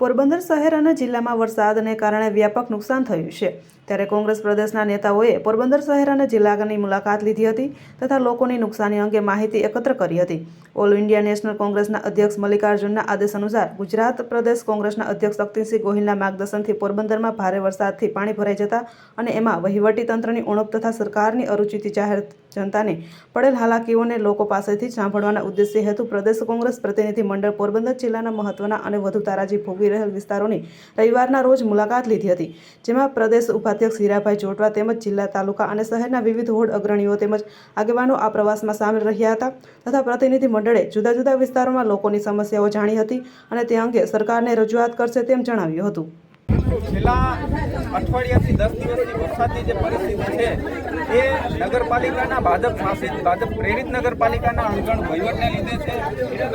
પોરબંદર શહેર અને જિલ્લામાં વરસાદને કારણે વ્યાપક નુકસાન થયું છે. ત્યારે કોંગ્રેસ પ્રદેશના નેતાઓએ પોરબંદર શહેર અને જિલ્લાની મુલાકાત લીધી હતી તથા લોકોની નુકસાની અંગે માહિતી એકત્ર કરી હતી. ઓલ ઇન્ડિયા નેશનલ કોંગ્રેસના અધ્યક્ષ મલ્લિકાર્જુનના આદેશ અનુસાર ગુજરાત પ્રદેશ કોંગ્રેસના અધ્યક્ષ શક્તિસિંહ ગોહિલના માર્ગદર્શનથી પોરબંદરમાં ભારે વરસાદથી પાણી ભરાઈ જતા અને એમાં વહીવટી તંત્રની ઉણપ તથા સરકારની અરુચિથી જાહેર જનતાને પડેલ હાલાકીઓને લોકો પાસેથી સાંભળવાના ઉદ્દેશ્ય હેતુ પ્રદેશ કોંગ્રેસ પ્રતિનિધિ મંડળ પોરબંદર જિલ્લાના મહત્વના અને વધુ તારાજી ભોગવી રહેલ વિસ્તારોની રવિવારના રોજ મુલાકાત લીધી હતી, જેમાં પ્રદેશ ઉપાધ્યક્ષ હીરાભાઈ જોટવા તેમજ જિલ્લા, તાલુકા અને શહેરના વિવિધ હોડ અગ્રણીઓ તેમજ આગેવાનો આ પ્રવાસમાં સામેલ રહ્યા હતા તથા પ્રતિનિધિ મંડળે જુદા જુદા વિસ્તારોમાં લોકોની સમસ્યાઓ જાણી હતી અને તે અંગે સરકારને રજૂઆત કરશે તેમ જણાવ્યું હતું. છેલ્લા અઠવાડિયાથી દસ દિવસની વરસાદની જે પરિસ્થિતિ છે, એ નગરપાલિકાના ભાજપ શાસિત ભાજપ પ્રેરિત નગરપાલિકાના અણગણ વહીવટને લીધે છે.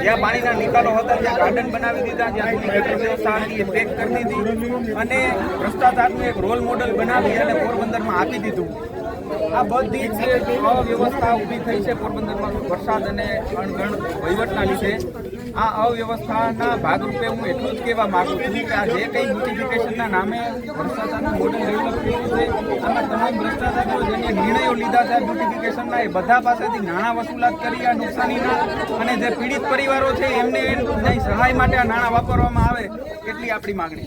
જ્યાં પાણીના નિકાલો હતા, ત્યાં ગાર્ડન બનાવી દીધા, જ્યાં વ્યવસ્થા હતી પેક કરી દીધી અને ભ્રષ્ટાચારનું એક રોલ મોડલ બનાવી અને પોરબંદરમાં આપી દીધું. આ બધી જે અવ્યવસ્થા ઊભી થઈ છે પોરબંદરમાં વરસાદ અને અણગણ વહીવટના લીધે. આ અવ્યવસ્થાના ભાગરૂપે હું એટલું જ કહેવા માંગુ છું કે આ જે કંઈ નોટિફિકેશનના નામે ભ્રષ્ટાચારનું મોડલ ડેવલપ થયું છે, આમાં તમામ ભ્રષ્ટાચારીઓ જેને નિર્ણયો લીધા છે નોટિફિકેશનના એ બધા પાસેથી નાણાં વસૂલાત કરી આ નુકસાનીના અને જે પીડિત પરિવારો છે, એમને નહીં સહાય માટે આ નાણાં વાપરવામાં આવે, એટલી આપણી માગણી